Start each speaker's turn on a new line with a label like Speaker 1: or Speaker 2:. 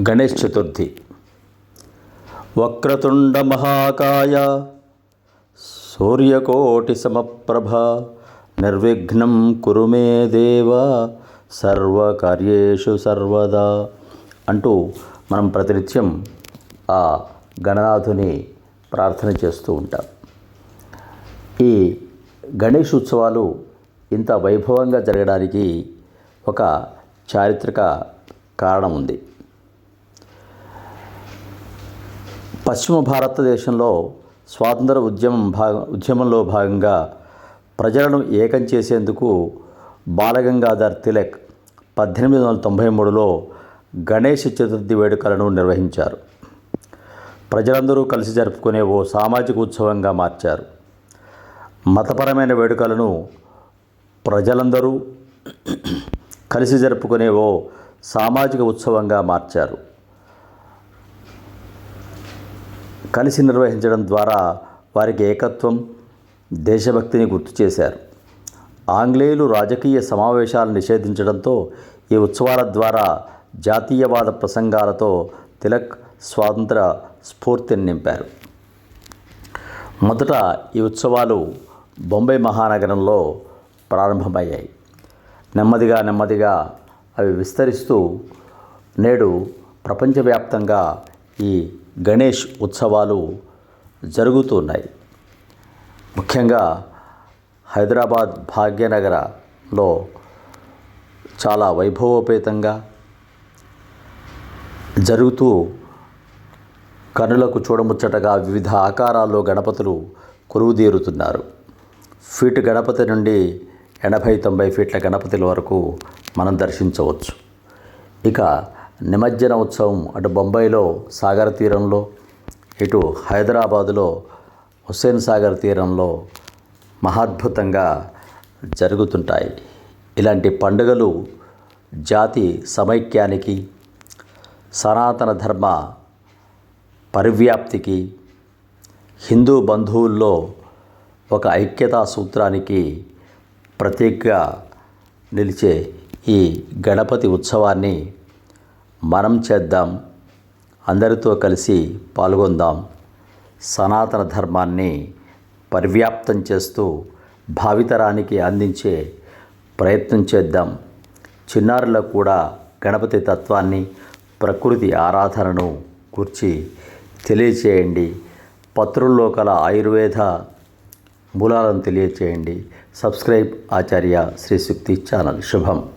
Speaker 1: గణేష్ చతుర్థి. వక్రతుండ మహాకాయ సూర్యకోటి సమప్రభ నిర్విఘ్నం కురు మే దేవ సర్వకార్యేషు సర్వదా అంటూ మనం ప్రతినిత్యం ఆ గణనాథుని ప్రార్థన చేస్తూ ఉంటాం. ఈ గణేష్ ఉత్సవాలు ఇంత వైభవంగా జరగడానికి ఒక చారిత్రక కారణం ఉంది పశ్చిమ భారతదేశంలో స్వాతంత్ర ఉద్యమం భాగ ఉద్యమంలో భాగంగా ప్రజలను ఏకం చేసేందుకు బాలగంగాధర్ తిలక్ పద్దెనిమిది వందల తొంభై మూడులో గణేష్ చతుర్థి వేడుకలను నిర్వహించారు. ప్రజలందరూ కలిసి జరుపుకునే ఓ సామాజిక ఉత్సవంగా మార్చారు. మతపరమైన వేడుకలను ప్రజలందరూ కలిసి జరుపుకునే ఓ సామాజిక ఉత్సవంగా మార్చారు. కలిసి నిర్వహించడం ద్వారా వారికి ఏకత్వం దేశభక్తిని గుర్తు చేశారు. ఆంగ్లేయులు రాజకీయ సమావేశాలు నిషేధించడంతో ఈ ఉత్సవాల ద్వారా జాతీయవాద ప్రసంగాలతో తిలక్ స్వాతంత్ర స్ఫూర్తిని నింపారు. మొదట ఈ ఉత్సవాలు బొంబై మహానగరంలో ప్రారంభమయ్యాయి. నెమ్మదిగా నెమ్మదిగా అవి విస్తరిస్తూ నేడు ప్రపంచవ్యాప్తంగా ఈ గణేష్ ఉత్సవాలు జరుగుతున్నాయి ముఖ్యంగా హైదరాబాద్ భాగ్యనగరలో చాలా వైభవోపేతంగా జరుగుతూ కనులకు చూడముచ్చటగా వివిధ ఆకారాల్లో గణపతులు కొలువుదీరుతున్నారు. ఫీట్ గణపతి నుండి ఎనభై తొంభై ఫీట్ల గణపతుల వరకు మనం దర్శించవచ్చు. ఇక నిమజ్జన ఉత్సవం అటు బొంబాయిలో సాగర్ తీరంలో ఇటు హైదరాబాదులో హుస్సేన్ సాగర్ తీరంలో మహాద్భుతంగా జరుగుతుంటాయి. ఇలాంటి పండుగలు జాతి సమైక్యానికి సనాతన ధర్మ పరివ్యాప్తికి హిందూ బంధువుల్లో ఒక ఐక్యతా సూత్రానికి ప్రతీకగా నిలిచే ఈ గణపతి ఉత్సవాన్ని మనం చేద్దాం. అందరితో కలిసి పాల్గొందాం. సనాతన ధర్మాన్ని పరివ్యాప్తం చేస్తూ భావితరానికి అందించే ప్రయత్నం చేద్దాం. చిన్నారులకు కూడా గణపతి తత్వాన్ని ప్రకృతి ఆరాధనను కూర్చి తెలియచేయండి పత్రుల్లో కల ఆయుర్వేద మూలాలను తెలియచేయండి. Subscribe Acharya Srishakti channel. శుభం.